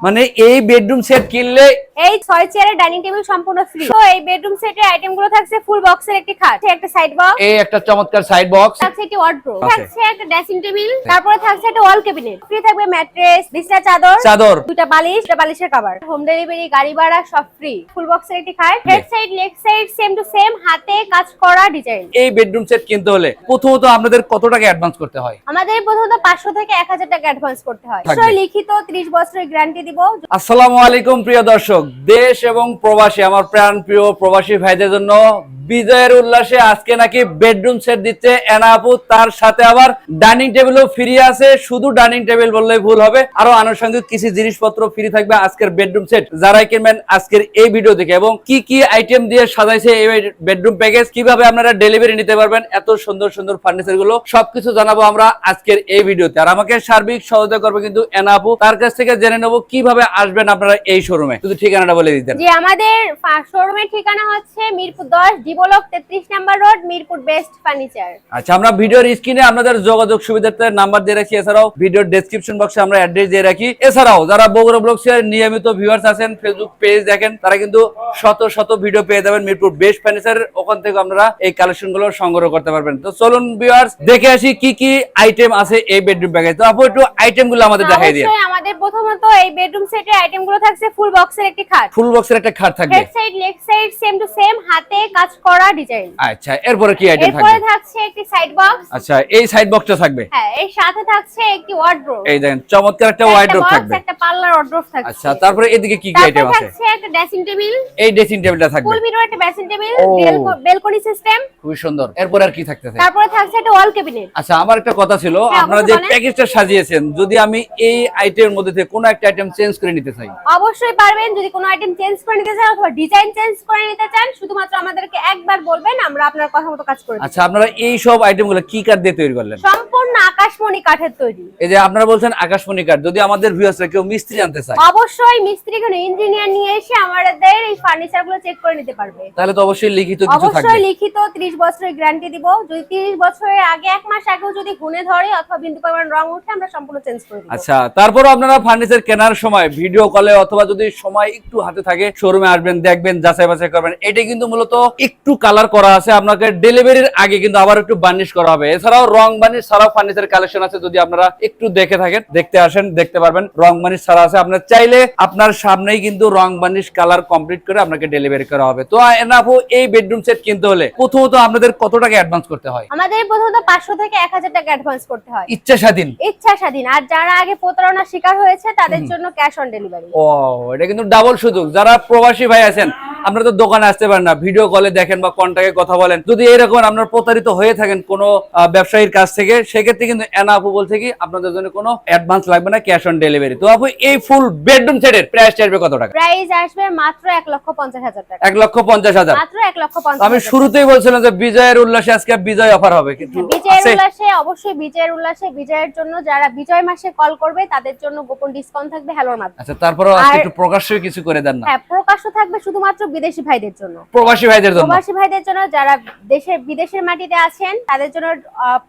মানে এই bedroom set কিনলে এই ছয় চেয়ারের ডাইনিং টেবিল সম্পূর্ণ ফ্রি তো এই বেডরুম সেটের আইটেমগুলো থাকছে ফুল বক্সের একটি খাট। একটা সাইড বক্স এই একটা চমৎকার সাইড বক্স থাকছে একটি ওয়ার্ড্রোব. থাকছে একটা ড্রেসিং টেবিল তারপরে থাকছে একটা ওয়াল ক্যাবিনেট ফ্রি থাকবে ম্যাট্রেস বিছনা চাদর। চাদর। দুটা বালিশ দুটা বালিশের কভার হোম ডেলিভারি গাড়ি ভাড়া সব ফ্রি ফুল বক্সের একটি খাট। Head side leg side same to same হাতে কাজ করা ডিজাইন এই বেডরুম সেট কিনতে হলে প্রথমত আপনাদের কত টাকা অ্যাডভান্স করতে হয়? আমাদের প্রথমত পাঁচশো থেকে এক হাজার টাকা অ্যাডভান্স করতে হয়। লিখিত ত্রিশ বছরের গ্যারান্টি আসসালামু আলাইকুম প্রিয় দর্শক দেশ এবং প্রবাসী আমার প্রাণ প্রিয় প্রবাসী ভাইদের জন্য বিজয়ের উল্লাসে আজকে নাকি বেডরুম সেট দিচ্ছে এনা আপু। তার সাথে আবার ডাইনিং টেবিলও ফ্রি আছে। শুধু ডাইনিং টেবিল বললেই ভুল হবে। আরও আনুষঙ্গিক কিছু জিনিসপত্র ফ্রি থাকবে আজকের বেডরুম সেট যারাই কিনবেন আজকের এই ভিডিও থেকে এবং কি কি আইটেম দিয়ে সাজাইছে এই বেডরুম প্যাকেজ কীভাবে আপনারা ডেলিভারি নিতে পারবেন, এত সুন্দর সুন্দর ফার্নিচারগুলো, সবকিছু জানাব আমরা আজকের এই ভিডিওতে আর আমাকে সার্বিক সহযোগিতা করবে কিন্তু এনা আপু। তার কাছ থেকে জেনে নেব কীভাবে আসবেন আপনারা এই শোরুমে শুধু ঠিকানাটা বলে দিতেন। আমাদের শোরুমের ঠিকানা হচ্ছে মিরপুর দশ ডিবলক তেত্রিশ number road Mirpur best furniture. আচ্ছা আমরা ভিডিওর স্ক্রিনে আপনাদের যোগাযোগ সুবিধার্থে নাম্বার দিয়ে রাখি এছাড়াও ভিডিওর ডেসক্রিপশন বক্সে আমরা অ্যাড্রেস দিয়ে রাখি। এছাড়াও যারা বগুড়া নিয়মিত ভিউয়ার্স আছেন ফেসবুক পেজ দেখেন তারা কিন্তু শত শত ভিডিও পেয়ে যাবেন মিরপুর বেস্ট ফার্নিচার ওখান থেকে আপনারা এই কালেকশনগুলো সংগ্রহ করতে পারবেন। তো চলুন ভিউয়ার্স দেখে আসি কি কি আইটেম আছে এই বেডরুম প্যাকেজ তো আপু একটু আইটেমগুলো আমাদের দেখাই দিয়ে আমাদের প্রথমত এই বেডরুম সেটের আইটেমগুলো থাকছে ফুল বক্সের একটি খাট। ফুল বক্সের একটা খাট থাকবে। Head side leg side same to same হাতে কাজ করা ডিজাইন আচ্ছা এরপরে কি আইটেম থাকবে? এরপরে থাকছে একটি সাইড বক্স আচ্ছা এই সাইড বক্সটা থাকবে? হ্যাঁ এর সাথে থাকছে একটি ওয়ার্ড্রোব এই দেখেন চমৎকার একটা ওয়াইড্রোপ থাকবে। একটা পার্লার ওয়ার্ড্রোব থাকছে। আচ্ছা তারপরে এদিকে কি কি আইটেম আছে? থাকছে একটা ড্রেসিং টেবিল এই ড্রেসিং টেবিলটা থাকবে। ফুল মিরর একটা ড্রেসিং টেবিল। বেলকনি সিস্টেম খুবই সুন্দর। এরপর আর কি থাকতেছে তারপরে থাকছে একটা ওয়াল ক্যাবিনেট আচ্ছা আমার একটা কথা ছিল হ্যাঁ, আপনারা যে। প্যাকেজটা সাজিয়েছেন যদি আমি এই আইটেমের মধ্যে থেকে কোনো একটা আইটেম চেঞ্জ করে নিতে চাই? অবশ্যই পারবেন। যদি কোনো আইটেম চেঞ্জ করে নিতে চান অথবা ডিজাইন চেঞ্জ করে নিতে চান শুধুমাত্র আমাদেরকে একবার বলবেন আমরা আপনার কথা মতো কাজ করে আচ্ছা আপনারা এই সব আইটেমগুলো কি কাঠ দিয়ে তৈরি করলেন? সম্পূর্ণ আকাশমণি কাঠের তৈরি। এই যে আপনারা বলছেন আকাশমণি কাঠ যদি আমাদের ভিউয়ার্সরা কেউ মিস্ত্রি আনতে চায়। অবশ্যই মিস্ত্রি কোনো ইঞ্জিনিয়ার নিয়ে এসে আমাদের এই ফার্নিচারগুলো চেক করে নিতে পারবে। তাহলে তো অবশ্যই লিখিত কিছু থাকবে। অবশ্যই লিখিত 30 বছরের গ্যারান্টি দিব। যদি 30 বছরের আগে এক মাস আগেও যদি গুনে ধরে অথবা বিন্দু পরিমাণ রং উঠে আমরা সম্পূর্ণ চেঞ্জ করে দিব। আচ্ছা তারপরও আপনারা ফার্নিচার কেনার সময় ভিডিও কলে অথবা যদি সময় একটু হাতে থাকে শোরুমে আসবেন দেখবেন যাচাই বাছাই করবেন এটা কিন্তু মূলত একটু কালার করা আছে আপনাকে ডেলিভারির আগে কিন্তু আবার একটু বার্নিশ করা হবে। এছাড়াও রং বার্নিশ ছাড়াও ফার্নিচার কালেকশন আছে যদি আপনারা একটু দেখে থাকেন দেখতে আসেন দেখতে পারবেন রং বার্নিশ ছাড়া আছে। আপনার চাইলে আপনার সামনেই কিন্তু রং বার্নিশ কালার কমপ্লিট করে আপনাকে ডেলিভারি করা হবে। তো এনাফো এই বেডরুম সেট কিনতে হলে প্রথমত আপনাদের কত টাকা অ্যাডভান্স করতে হয়? আমাদের প্রথমত 500 থেকে 1000 টাকা অ্যাডভান্স করতে হয়। ইচ্ছা স্বাধীন? ইচ্ছা স্বাধীন। আর যারা আগে প্রতারণার শিকার হয়েছে তাদের জন্য ক্যাশ অন ডেলিভারি ও এটা কিন্তু ডাবল সুযোগ। যারা প্রবাসী ভাই আছেন আপনারা তো দোকানে আসতে পারেন না ভিডিও কলে দেখেন বা কন্টাক্টে কথা বলেন যদি এরকম আপনার প্রতারিত হয়ে থাকেন কোনো ব্যবসায়ীর কাছ থেকে সেক্ষেত্রে কিন্তু এনা আপু বলছে কি আপনাদের জন্য কোনো অ্যাডভান্স লাগবে না ক্যাশ অন ডেলিভারি তো আপু এই ফুল বেডরুম সেটের প্রাইস আসবে কত টাকা? প্রাইস আসবে মাত্র 1 লক্ষ 50 হাজার টাকা। এক লক্ষ পঞ্চাশ হাজার। মাত্র 1 লক্ষ 50 আমি শুরুতেই বলছিলাম যে বিজয়ের উল্লাসে আজকে বিজয় অফার হবে কিন্তু বিজয়ের উল্লাসে অবশ্যই বিজয়ের উল্লাসে বিজয়ের জন্য যারা বিজয় মাসে কল করবে তাদের জন্য গোপন ডিসকাউন্ট থাকবে হ্যালোর মাধ্যমে আচ্ছা তারপরেও আজকে একটু প্রকাশ্যই কিছু করে দেন না? হ্যাঁ প্রকাশ্য থাকবে শুধুমাত্র বিদেশি ভাইদের জন্য। প্রবাসী ভাইদের জন্য। প্রবাসী ভাইদের জন্য যারা দেশের বিদেশের মাটিতে আছেন তাদের জন্য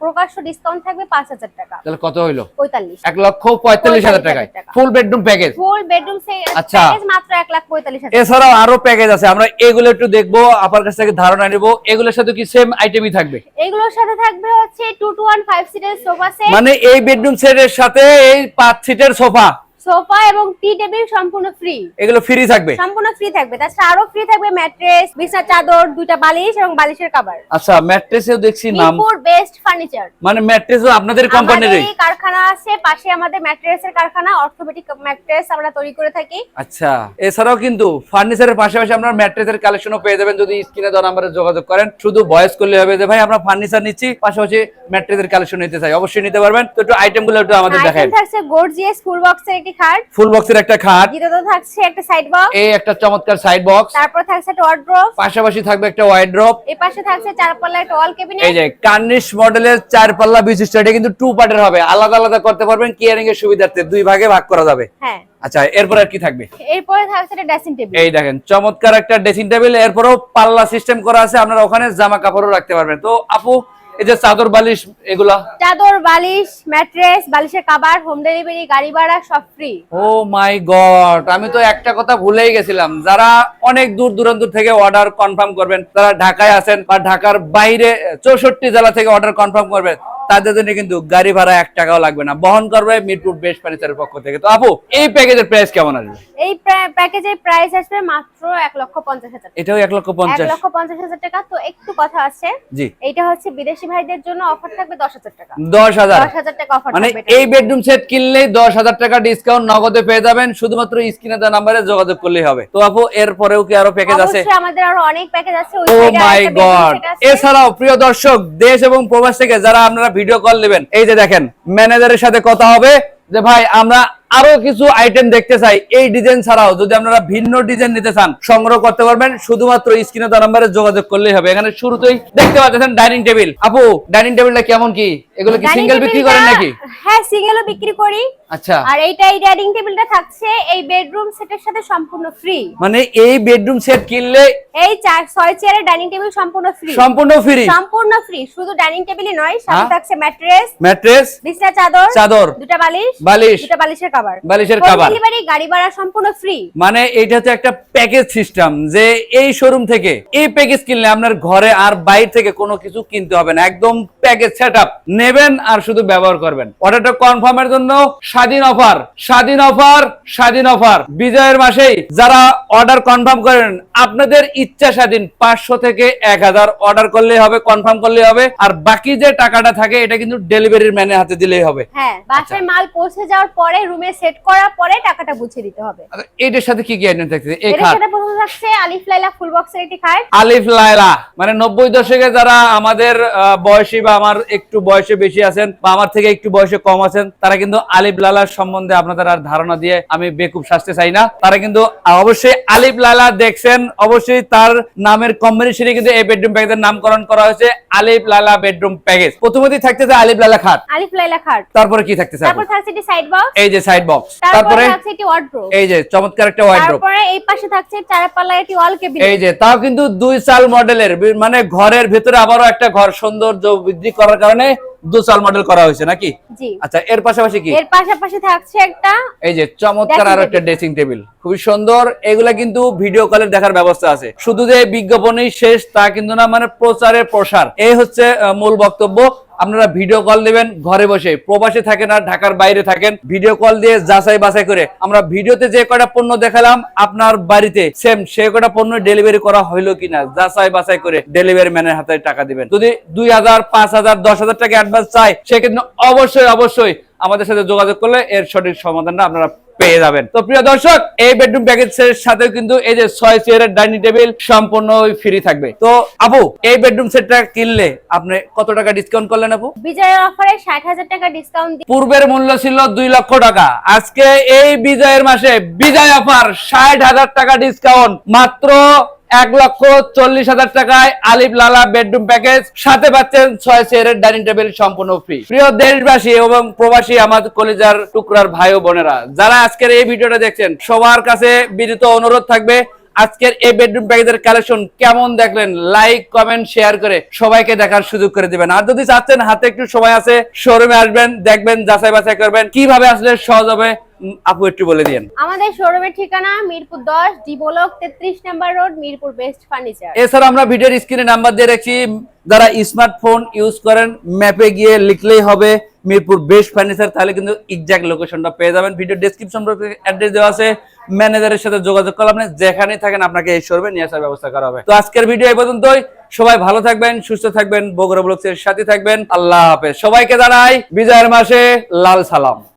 প্রকাশ্য ডিসকাউন্ট থাকবে পাঁচ হাজার টাকা। তাহলে কত হইল? পঁয়তাল্লিশ। এক লক্ষ পঁয়তাল্লিশ হাজার টাকা। Full bedroom package full bedroom আচ্ছা। মাত্র এক লাখ পঁয়তাল্লিশ হাজার। এছাড়াও আরও প্যাকেজ আছে। আমরা এগুলো একটু দেখব আপনার কাছ থেকে ধারণা নিব। এগুলোর সাথে কি সেম আইটেমই থাকবে? এগুলোর সাথে থাকবে হচ্ছে টু টু ওয়ান ফাইভ সিটের সোফা সেট মানে এই বেডরুম সেটের সাথে এই পাঁচ সিটের সোফা সোফা এবং টি টেবিল সম্পূর্ণ ফ্রি এগুলো ফ্রি থাকবে? সম্পূর্ণ ফ্রি থাকবে। তাছাড়া আরও ফ্রি থাকবে ম্যাট্রেস বিছনা চাদর দুইটা বালিশ এবং বালিশের কভার আচ্ছা ম্যাট্রেসেও দেখছি নাম। বেস্ট ফার্নিচার মানে ম্যাট্রেসও আপনাদের কোম্পানিরই আমাদের কারখানা আছে পাশে আমাদের ম্যাট্রেসের কারখানা অর্থোপেডিক ম্যাট্রেস আমরা তৈরি করে থাকি। আচ্ছা এছাড়াও কিন্তু ফার্নিচারের পাশাপাশি আপনার ম্যাট্রেসের কালেকশনও পেয়ে যাবেন। যদি স্ক্রিনে দেওয়া নাম্বারে যোগাযোগ করেন শুধু ভয়েস করলে হবে যে ভাই আমরা ফার্নিচার নিচ্ছি পাশাপাশি ম্যাট্রেসের কালেকশন নিতে চাই। অবশ্যই নিতে পারবেন। তো একটু আইটেমগুলো একটু আমাদের দেখাই। থাকছে গর্জিয়াস ফুল বক্সের একটি খাট। ফুল বক্সের একটা খাট। দ্বিতীয়ত থাকছে একটা সাইড বক্স এই একটা চমৎকার সাইড বক্স তারপর থাকছে একটা ওয়ার্ড্রোব পাশাপাশি থাকবে একটা ওয়াইড্রপ এই পাশে থাকছে চার পাল্লা একটা ওয়াল এই যে কার্নিশ মডেলের চার পাল্লা বিশিষ্ট এটা কিন্তু টু পার্টের হবে। আলাদা আলাদা করতে পারবেন কেয়ারিং এর সুবিধার্থে দুই ভাগে ভাগ করা যাবে। হ্যাঁ। আচ্ছা এরপর আর কি থাকবে? এরপরে থাকছে একটা ড্রেসিং টেবিল এই দেখেন চমৎকার একটা ড্রেসিং টেবিল এরপরও পাল্লা সিস্টেম করা আছে আপনারা ওখানে জামা কাপড়ও রাখতে পারবেন। তো আপু এই যে চাদর বালিশ এগুলা? চাদর বালিশ ম্যাট্রেস বালিশের কাবার হোম ডেলিভারি গাড়ি ভাড়া সব ফ্রি ও মাই গড আমি তো একটা কথা ভুলেই গেছিলাম। যারা অনেক দূর দূরান্ত থেকে অর্ডার কনফার্ম করবেন তারা ঢাকায় আছেন বা ঢাকার বাইরে চৌষট্টি জেলা থেকে অর্ডার কনফার্ম করবেন তাদের জন্য কিন্তু গাড়ি ভাড়া এক টাকাও লাগবে না। বহন করবে মিরপুর বেস্ট ফার্নিচারের পক্ষ থেকে। তো আপু এই প্যাকেজের প্রাইস কেমন আসবে? এই প্যাকেজের প্রাইস আসবে মাত্র এক লক্ষ পঞ্চাশ হাজার। এটাও এক লক্ষ পঞ্চাশ। লক্ষ পঞ্চাশ হাজার টাকা। তো একটু কথা আছে। জি। এইটা হচ্ছে বিদেশি ভাইদের জন্য অফার থাকবে দশ হাজার টাকা। দশ হাজার। দশ হাজার টাকা অফার মানে এই বেডরুম সেট কিনলেই দশ হাজার টাকা ডিসকাউন্ট নগদে পেয়ে যাবেন। শুধুমাত্র স্ক্রিনে দেওয়া নাম্বারে যোগাযোগ করলেই হবে। তো আপু এর পরেও কি আরও প্যাকেজ আছে? আমাদের আরও অনেক প্যাকেজ আছে। ও মাই গড এছাড়াও প্রিয় দর্শক দেশ এবং প্রবাস থেকে যারা আপনারা ভিডিও কল নেবেন। এই যে দেখেন ম্যানেজারের সাথে কথা হবে যে ভাই আমরা আরও কিছু আইটেম দেখতে চাই। এই ডিজাইন ছাড়াও যদি আপনারা ভিন্ন ডিজাইন নিতে চান সংগ্রহ করতে পারবেন। শুধুমাত্র স্ক্রিনে দেওয়া নাম্বারে যোগাযোগ করলেই হবে। এখানে শুরুতেই দেখতে পাচ্ছেন ডাইনিং টেবিল আপু ডাইনিং টেবিলটা কেমন কি? এগুলো কি সিঙ্গেল বিক্রি করেন নাকি? হ্যাঁ সিঙ্গেলও বিক্রি করি। আচ্ছা। আর এইটা এই ডাইনিং টেবিলটা থাকছে এই বেডরুম সেটের সাথে সম্পূর্ণ ফ্রি মানে এই বেডরুম সেট কিনলে এই চার ছয় চেয়ারের ডাইনিং টেবিল সম্পূর্ণ ফ্রি সম্পূর্ণ ফ্রি সম্পূর্ণ ফ্রি শুধু ডাইনিং টেবিলই নয় সাথে হ্যাঁ? থাকছে ম্যাট্রেস ম্যাট্রেস বিছনা চাদর চাদর দুটা বালিশ বালিশ। দুটা বালিশের কভার বালিশের কভার ডেলিভারি গাড়ি ভাড়া সম্পূর্ণ ফ্রি মানে হচ্ছে একটা প্যাকেজ সিস্টেম যে এই শোরুম থেকে এই প্যাকেজ কিনলে আপনার ঘরে আর বাইরে থেকে কোনো কিছু কিনতে হবে না। একদম প্যাকেজ সেট নেবেন আর শুধু ব্যবহার করবেন। অর্ডারটা কনফার্মের জন্য স্বাধীন অফার স্বাধীন অফার স্বাধীন অফার বিজয়ের মাসেই যারা অর্ডার কনফার্ম করেন আপনাদের ইচ্ছা স্বাধীন পাঁচশো থেকে এক হাজার অর্ডার করলে হবে কনফার্ম করলে হবে। আর বাকি যে টাকাটা থাকে এটা কিন্তু ডেলিভারির ম্যানের হাতে দিলেই হবে। হ্যাঁ আচ্ছা। বাসায় মাল পৌঁছে যাওয়ার পরে রুমে সেট করার পরে টাকাটা বুঝিয়ে দিতে হবে। আর এটার সাথে কি কি আইটেম থাকছে এই খাট। সাথে প্রথমে থাকছে আলিফ লাইলা ফুল বক্সের একটি খাট। আলিফ লায়লা মানে নব্বই দশকে যারা আমাদের বয়সী বা আমার একটু বয়সে বেশি আছেন বা আমার থেকে একটু বয়সে কম আছেন তারা কিন্তু আলিফ লালার সম্বন্ধে আপনাদের আর ধারণা দিয়ে আমি বেকুব শাস্তে চাই না। তারা কিন্তু অবশ্যই আলিফ লালা দেখছেন অবশ্যই তার নামের কম্বিনেশনে কিন্তু এই বেডরুম প্যাকেজের নামকরণ করা হয়েছে আলিফ লালা বেডরুম প্যাকেজ প্রথমতেই থাকতেছে আলিফ লালা খাট। আলিফ লাইলা খাট। তারপরে কি থাকতেছে তারপর থাকছে সাইড বক্স এই যে সাইড বক্স তারপরে তারপরে থাকছে ওয়ার্ড্রোব এই যে চমৎকার একটা ওয়াইড্রোপ তারপরে এই পাশে থাকছে চারপাল্লা একটি ওয়াল কেবিনেট এই যে তাও কিন্তু দুই সাল মডেলের মানে ঘরের ভিতরে আবারও একটা ঘর সৌন্দর্য বৃদ্ধি করার কারণে দু সাল মডেল করা হয়েছে নাকি? আচ্ছা এর পাশাপাশি কি? এর পাশাপাশি থাকছে একটা এই যে চমৎকার আর একটা ড্রেসিং টেবিল খুবই সুন্দর এগুলা কিন্তু ভিডিও কলের দেখার ব্যবস্থা আছে। শুধু যে বিজ্ঞাপনই শেষ তা কিন্তু না মানে প্রচারের প্রসার। এই হচ্ছে মূল বক্তব্য। আপনারা ভিডিও কল দিবেন ঘরে বসে। প্রবাসে থাকেন আর ঢাকার বাইরে থাকেন। ভিডিও কল দিয়ে যাচাই বাছাই করে আমরা ভিডিওতে যে কটা পণ্য দেখালাম, আপনার বাড়িতে সেম সে কটা পণ্য ডেলিভারি করা হইল কিনা, যাচাই বাছাই করে ডেলিভারি ম্যানের হাতে টাকা দিবেন। যদি দুই হাজার, পাঁচ হাজার, দশ হাজার টাকা অ্যাডভান্স চাই সেক্ষেত্রে অবশ্যই অবশ্যই আমাদের সাথে যোগাযোগ করলে এর সঠিক সমাধানটা আপনারা পেয়ে যাবেন। তো প্রিয় দর্শক এই বেডরুম প্যাকেজের সাথে কিন্তু এই যে ছয় চেয়ারের ডাইনিং টেবিল সম্পূর্ণ ফ্রি থাকবে। তো আপু এই বেডরুম সেটটা কিনলে আপনি কত টাকা ডিসকাউন্ট করলেন আপু? বিজয়ের অফারে ষাট হাজার টাকা ডিসকাউন্ট পূর্বের মূল্য ছিল দুই লক্ষ টাকা। আজকে এই বিজয়ের মাসে বিজয় অফার ষাট হাজার টাকা ডিসকাউন্ট মাত্র এক লক্ষ চল্লিশ হাজার টাকায় আলিফ লালা বেডরুম প্যাকেজ। সাথে পাচ্ছেন ছয় চেয়ারের ডাইনিং টেবিল সম্পূর্ণ ফ্রি। প্রিয় দেশবাসী এবং প্রবাসী আমাদের কলিজার টুকরার ভাই ও বোনেরা, যারা আজকের এই ভিডিওটা দেখছেন, সবার কাছে বিনীত অনুরোধ থাকবে, আজকের এই বেডরুম প্যাকেজের কালেকশন কেমন দেখলেন, লাইক, কমেন্ট, শেয়ার করে সবাইকে দেখার সুযোগ করে দিবেন। আর যদি চাচ্ছেন হাতে একটু সময় আছে, শোরুমে আসবেন, দেখবেন যাচাই বাছাই করবেন, কীভাবে আসলে সহজ হবে আপু একটু বলে দিন আমাদের শোরুমের ঠিকানা মিরপুর দশ ডি ব্লক তেত্রিশ number road Mirpur best furniture. এছাড়া আমরা ভিডিওর স্ক্রিনে নাম্বার দিয়ে রাখছি যারা স্মার্টফোন ইউজ করেন ম্যাপে গিয়ে লিখলেই হবে মিরপুর বেস্ট ফার্নিচার তাহলে কিন্তু এক্সাক্ট লোকেশনটা পেয়ে যাবেন। ভিডিও ডেসক্রিপশন অ্যাড্রেস দেওয়া আছে ম্যানেজারের সাথে যোগাযোগ করলে আপনি যেখানে থাকেন আপনাকে এই শোরুমে নিয়ে আসার ব্যবস্থা করা হবে। তো আজকের ভিডিও এই পর্যন্তই। সবাই ভালো থাকবেন সুস্থ থাকবেন বগুড়া ব্লগসের সাথে থাকবেন। আল্লাহ হাফেজ। সবাইকে জানাই বিজয়ের মাসে লাল সালাম।